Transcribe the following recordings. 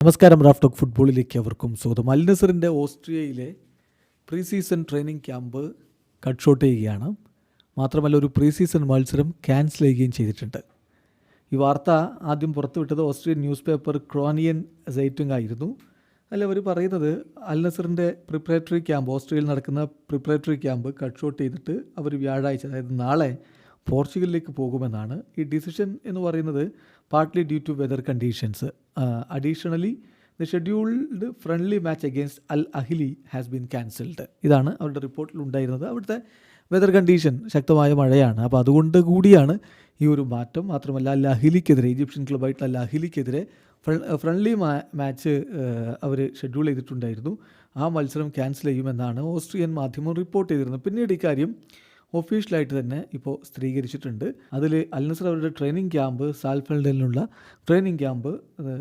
നമസ്കാരം Raf talk ഫുട്ബോളിലേക്ക് അവർക്കും സ്വാഗതം. അൽ നസറിന്റെ ഓസ്ട്രിയയിലെ pre season training camp cut short ചെയ്യുകയാണ്. മാത്രമല്ല ഒരു പ്രീ സീസൺ മത്സരം ക്യാൻസൽ ചെയ്യുകയും ചെയ്തിട്ടുണ്ട്. ഈ വാർത്ത ആദ്യം പുറത്തുവിട്ടത് Austrian newspaper Kronen Zeitung ആയിരുന്നു അല്ല അവർ പറയുന്നത് അൽ നസറിന്റെ പ്രിപ്പറേറ്ററി ക്യാമ്പ് ഓസ്ട്രിയയിൽ നടക്കുന്ന പ്രിപ്പറേറ്ററി ക്യാമ്പ് കട്ട് ഷോട്ട് ചെയ്തിട്ട് അവർ വ്യാഴാഴ്ച അതായത് നാളെ പോർച്ചുഗലിലേക്ക് പോകുമെന്നാണ് ഈ ഡിസിഷൻ എന്ന് പറയുന്നത് partly due to weather conditions additionally the scheduled friendly match against Al Ahly has been cancelled ഇതാണ് അവരുടെ റിപ്പോർട്ടിൽ ഉണ്ടായിരുന്നത്. അവിടുത്തെ വെതർ കണ്ടീഷൻ ശക്തമായ മഴയാണ്. അപ്പോൾ അതുകൊണ്ട് കൂടിയാണ് ഈ ഒരു മാറ്റം. മാത്രമല്ല അൽ അഹിലിക്കെതിരെ ഈജിപ്ഷ്യൻ ക്ലബായിട്ടുള്ള അൽ അഹിലിക്കെതിരെ ഫ്രണ്ട്ലി മാച്ച് അവർ ഷെഡ്യൂൾ ചെയ്തിട്ടുണ്ടായിരുന്നു. ആ മത്സരം ക്യാൻസൽ ചെയ്യുമെന്നാണ് ഓസ്ട്രിയൻ മാധ്യമം റിപ്പോർട്ട് ചെയ്തിരുന്നത്. പിന്നീട് ഇക്കാര്യം ഒഫീഷ്യലായിട്ട് തന്നെ ഇപ്പോൾ സ്ഥിരീകരിച്ചിട്ടുണ്ട്. അതിൽ അൽനസർ അവരുടെ ട്രെയിനിങ് ക്യാമ്പ് സാൽഫെൽഡിലുള്ള ട്രെയിനിങ് ക്യാമ്പ്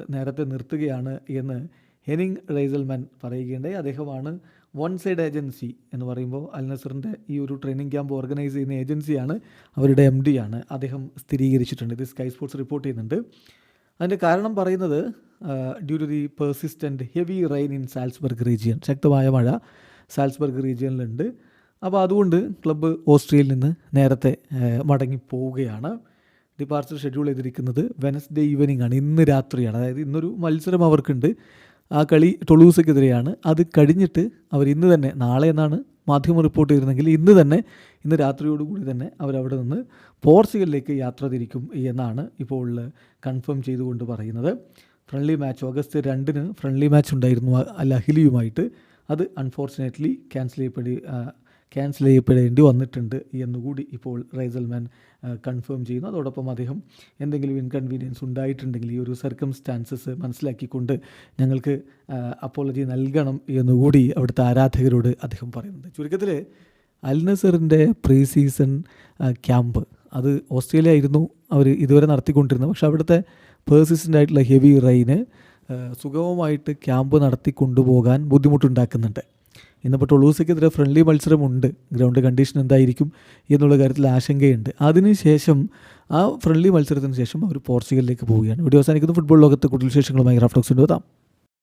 നേരത്തെ നിർത്തുകയാണ് എന്ന് ഹെനിങ് റൈസൽമാൻ പറയുകയുണ്ടായി. അദ്ദേഹമാണ് വൺ സൈഡ് ഏജൻസി എന്ന് പറയുമ്പോൾ അൽനസറിന്റെ ഈ ഒരു ട്രെയിനിങ് ക്യാമ്പ് ഓർഗനൈസ് ചെയ്യുന്ന ഏജൻസിയാണ്. അവരുടെ എം ആണ്. അദ്ദേഹം സ്ഥിരീകരിച്ചിട്ടുണ്ട്. ഇത് സ്കൈ സ്പോർട്സ് റിപ്പോർട്ട് ചെയ്യുന്നുണ്ട്. അതിന്റെ കാരണം പറയുന്നത് due to the persistent heavy rain in Salzburg region ശക്തമായ മഴ സാൽസ്ബർഗ് റീജിയനിലുണ്ട് അപ്പോൾ അതുകൊണ്ട് ക്ലബ്ബ് ഓസ്ട്രിയയിൽ നിന്ന് നേരത്തെ മടങ്ങി പോവുകയാണ് ഡിപ്പാർച്ചർ ഷെഡ്യൂൾ ചെയ്തിരിക്കുന്നത് വെനസ്ഡേ ഈവനിങ് ആണ്. ഇന്ന് രാത്രിയാണ്. അതായത് ഇന്നൊരു മത്സരം അവർക്കുണ്ട്. ആ കളി ടൊളൂസക്കെതിരെയാണ്. അത് കഴിഞ്ഞിട്ട് അവർ ഇന്ന് തന്നെ നാളെ എന്നാണ് മാധ്യമ റിപ്പോർട്ട് ചെയ്തിരുന്നെങ്കിൽ ഇന്ന് തന്നെ ഇന്ന് രാത്രിയോടുകൂടി തന്നെ അവരവിടെ നിന്ന് പോർച്ചുഗലിലേക്ക് യാത്ര തിരിക്കും എന്നാണ് ഇപ്പോൾ കൺഫേം ചെയ്തുകൊണ്ട് പറയുന്നത്. ഫ്രണ്ട്ലി മാച്ച് ഓഗസ്റ്റ് രണ്ടിന് ഫ്രണ്ട്ലി മാച്ച് ഉണ്ടായിരുന്നു അൽ അഹിലിയുമായിട്ട്. അത് അൺഫോർച്ചുനേറ്റ്ലി ക്യാൻസൽ ചെയ്യപ്പെടി ക്യാൻസൽ ചെയ്യപ്പെടേണ്ടി വന്നിട്ടുണ്ട് എന്നുകൂടി ഇപ്പോൾ റൈസൽമാൻ കൺഫേം ചെയ്യുന്നു. അതോടൊപ്പം അദ്ദേഹം എന്തെങ്കിലും ഇൻകൺവീനിയൻസ് ഉണ്ടായിട്ടുണ്ടെങ്കിൽ ഈ ഒരു സർക്കംസ്റ്റാൻസസ് മനസ്സിലാക്കിക്കൊണ്ട് ഞങ്ങൾക്ക് അപ്പോളജി നൽകണം എന്നുകൂടി അവിടുത്തെ ആരാധകരോട് അദ്ദേഹം പറയുന്നുണ്ട്. ചുരുക്കത്തിൽ അൽ നസറിന്റെ പ്രീ സീസൺ ക്യാമ്പ് അത് ഓസ്ട്രേലിയ ആയിരുന്നു അവർ ഇതുവരെ നടത്തിക്കൊണ്ടിരുന്നത്. പക്ഷേ അവിടുത്തെ പേഴ്സിസ്റ്റന്റ് ആയിട്ടുള്ള ഹെവി റെയിന് സുഗമമായിട്ട് ക്യാമ്പ് നടത്തി കൊണ്ടുപോകാൻ ബുദ്ധിമുട്ടുണ്ടാക്കുന്നുണ്ട്. ഇന്നിപ്പോൾ ടൊളൂസയ്ക്കെതിരെ ഫ്രണ്ട്ലി മത്സരമുണ്ട്. ഗ്രൗണ്ട് കണ്ടീഷൻ എന്തായിരിക്കും എന്നുള്ള കാര്യത്തിൽ ആശങ്കയുണ്ട്. അതിനുശേഷം ആ ഫ്രണ്ട്ലി മത്സരത്തിന് ശേഷം അവർ പോർച്ചുഗലിലേക്ക് പോവുകയാണ്. വീഡിയോ അവസാനിക്കുന്നു. ഫുട്ബോൾ ലോകത്ത് കൂടുതൽ വിശേഷങ്ങളുമായി റാഫ്റ്റോക്സിന്റെ എത്താം